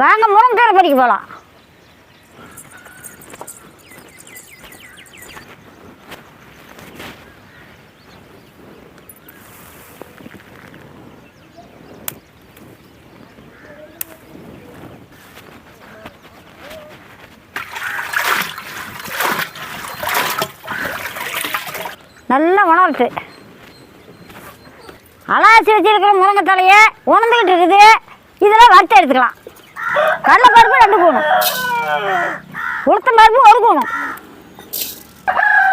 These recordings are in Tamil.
வாங்க முருங்கீரை பறிக்க போகலாம் நல்ல உணர்த்து அலாசி வச்சிருக்கிற முருங்கை தலையை உணர்ந்துக்கிட்டு இருக்குது. இதெல்லாம் வறுத்து எடுத்துக்கலாம். கடலைப்பருப்பு ரெண்டு கூணும். உளுத்தம் பருப்பு ஒரு கூணும்.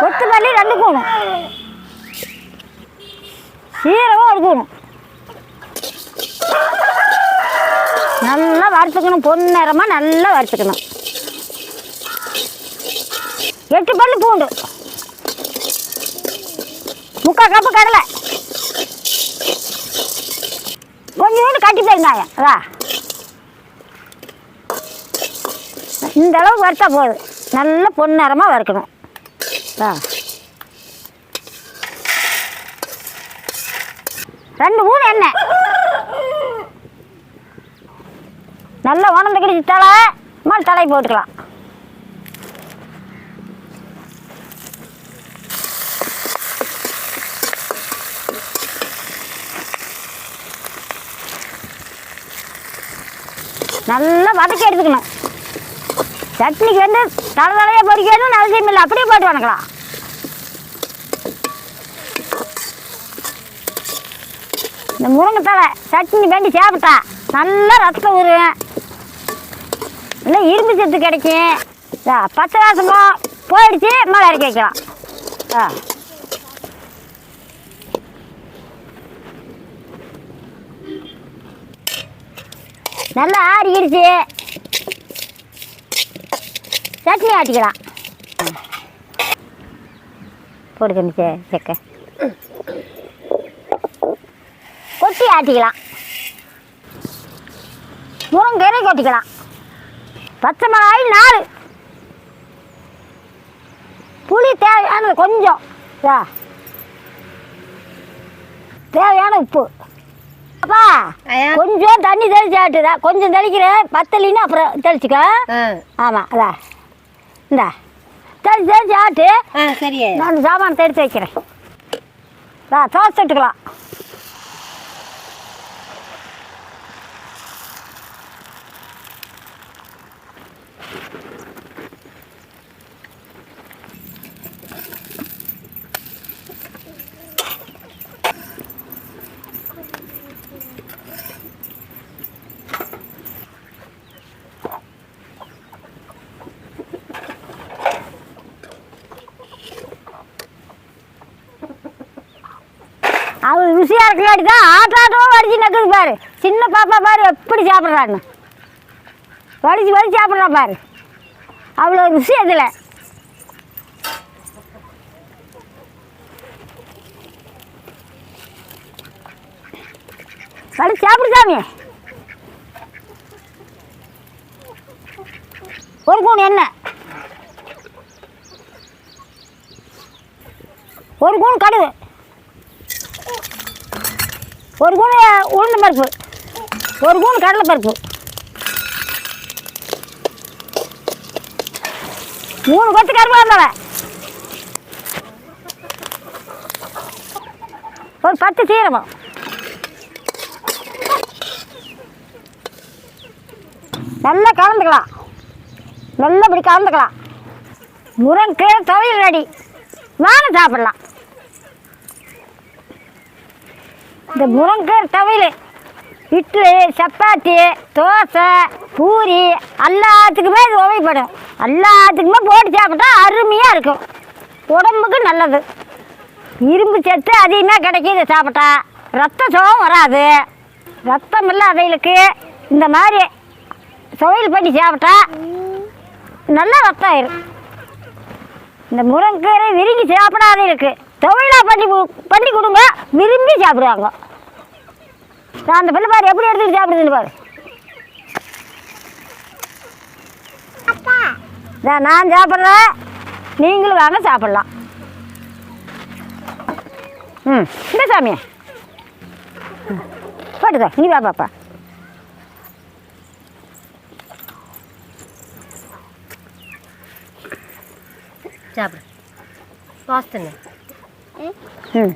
கொத்தமல்லி ரெண்டு கூணும். சீரகம் ஒரு கூணும். நல்லா வறுத்துக்கணும். பொன்னிறமாக நல்லா வறுத்துக்கணும். எட்டு பல்லு பூண்டு. முக்கால் கப்பு கடலை. கொஞ்சோண்டு கட்டி பெருங்காயம் அதா இந்த அளவு வறுத்தா போதும். நல்ல பொன்னிறமாக வறுக்கணும். ஆ ரெண்டு மூணு எண்ணெய். நல்லா உணர்ந்து கிடிச்சு தலை. மேலே தலை போட்டுக்கலாம். நல்லா வதக்கி எடுத்துக்கணும். சட்னிக்கு வந்து தலை தலையாக பொரிக்கணும்னு அவசியம் இல்லை அப்படியே போட்டு வணக்கலாம் இந்த முருங்கைத்தலை சட்னி வேண்டி சாப்பிட்டா நல்லா ரத்தம் ஊறும் இல்லை இரும்பு சத்து கிடைக்கும். பச்சை வாசமும் போயிடுச்சு மேலே இறக்கி வைக்கலாம். ஆ. நல்லா ஆறிடுச்சு. சட்னி ஆட்டிக்கலாம். போடு கமிச்சே செக்க கொட்டி ஆட்டிக்கலாம். முருங்கீரை கொட்டிக்கலாம். பச்சை மிளகாய் நாலு. புளி தேவையானது கொஞ்சம். தேவையான உப்பு. அப்பா. கொஞ்சம் தண்ணி தெளிச்சு ஆட்டுதா கொஞ்சம் தெளிக்கிறேன். பத்தலின்னு அப்புறம் தெளிச்சுக்க. ஆமாம் அதா. இந்தா. தெளிச்சு தெளிச்சு ஆட்டு. ஆ சரி நான் சாமான் எடுத்து வைக்கிறேன் தோசை சுட்டுக்கலாம் அது ருசியாக இருக்கலாடி தான் ஆட்டாட்டமாக வடிச்சு நக்குது பாரு. சின்ன பாப்பா பாரு எப்படி சாப்பிட்றான்னு. வடிச்சு வடிச்சு சாப்பிட்றா பாரு. அவ்வளோ ருசி அதில் வடிச்சு சாப்பிடு சாமி. ஒரு கூண் எண்ணெய். ஒரு கூண் கடுகு. ஒரு கூணு உளுந்து பருப்பு. ஒரு கூணு கடலை பருப்பு. மூணு கொத்து கருப்பு வந்தவன் ஒரு பத்து சீரகம். நல்லா கலந்துக்கலாம். நல்லபடி கலந்துக்கலாம். முருங்கீரை துவையல் ரெடி. வாங்க சாப்பிடலாம். இந்த முருங்கீரை தவையில் இட்லி சப்பாத்தி தோசை பூரி எல்லாத்துக்குமே இது உபயோகப்படும். எல்லாத்துக்குமே போட்டு சாப்பிட்டா அருமையாக இருக்கும். உடம்புக்கு நல்லது. இரும்பு சத்து அதிகமாக கிடைக்கிது சாப்பிட்டா. ரத்த சோகம் வராது. ரத்தம் இல்லாதவங்களுக்கு இந்த மாதிரி சுவையல் பண்ணி சாப்பிட்டா நல்லா ரத்தம் ஆயிரும். இந்த முருங்கீரை விரும்பி சாப்பிடாதவங்களுக்கு தொழிலாக பண்ணி பண்ணி கொடுங்க. விரும்பி சாப்பிடுவாங்க. நான் அந்த பிள்ளை பாரு எப்படி எடுத்துட்டு சாப்பிடுதுன்னு பாரு. நான் சாப்பிட்றேன் நீங்களும் வாங்க சாப்பிட்லாம். ம் இந்த சாமியா. போட்டுக்கோ நீ வா பாப்பா. சாப்பிடு. வாஸ்துன்னு ம்.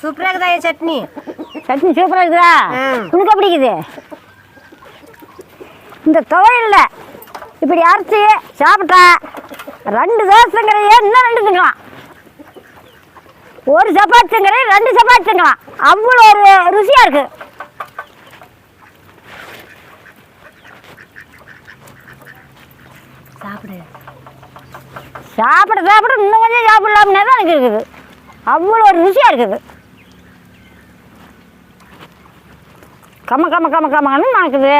சூப்பராக இருக்குதா சட்னி? சட்னி சூப்பராக இருக்குதா. உனக்கு எப்படி இருக்குது? இந்த துவையல்ல இப்படி அரைச்சி சாப்பிட்டா ரெண்டு தோசைங்கிறையே இன்னும் ரெண்டு திங்கலாம்? ஒரு சப்பாத்தி ரெண்டு சப்பாத்தி அவ்வளோ ஒரு ருசியாக இருக்குது சாப்பிடு. சாப்பிட சாப்பிட. இன்னும் கொஞ்சம் சாப்பிடலாம்னே தான் எனக்கு இருக்குது. அவ்வளோ ஒரு ருசியாக இருக்குது. கம கம கம கமன்னு நடக்குது.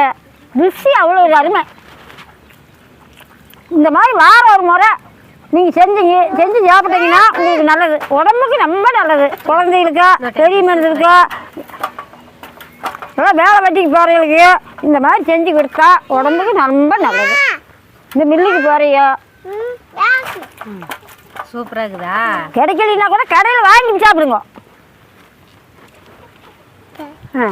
ருசி அவ்வளோ ஒரு அருமை. இந்த மாதிரி வாரம் ஒரு முறை நீங்கள் செஞ்சீங்க செஞ்சு சாப்பிட்டீங்கன்னா உங்களுக்கு நல்லது. உடம்புக்கு ரொம்ப நல்லது. குழந்தைகளுக்கோ பெரிய மனிதர்களுக்கோ நல்லா வேலை வெட்டிக்கு போகிறவங்களுக்கு இந்த மாதிரி செஞ்சு கொடுத்தா உடம்புக்கு ரொம்ப நல்லது. இந்த மில்லுக்கு போகிறையோ சூப்பராக இருக்குதா? கிடைக்கலனா கூட கடையில் வாங்கி சாப்பிடுங்க. ஆ.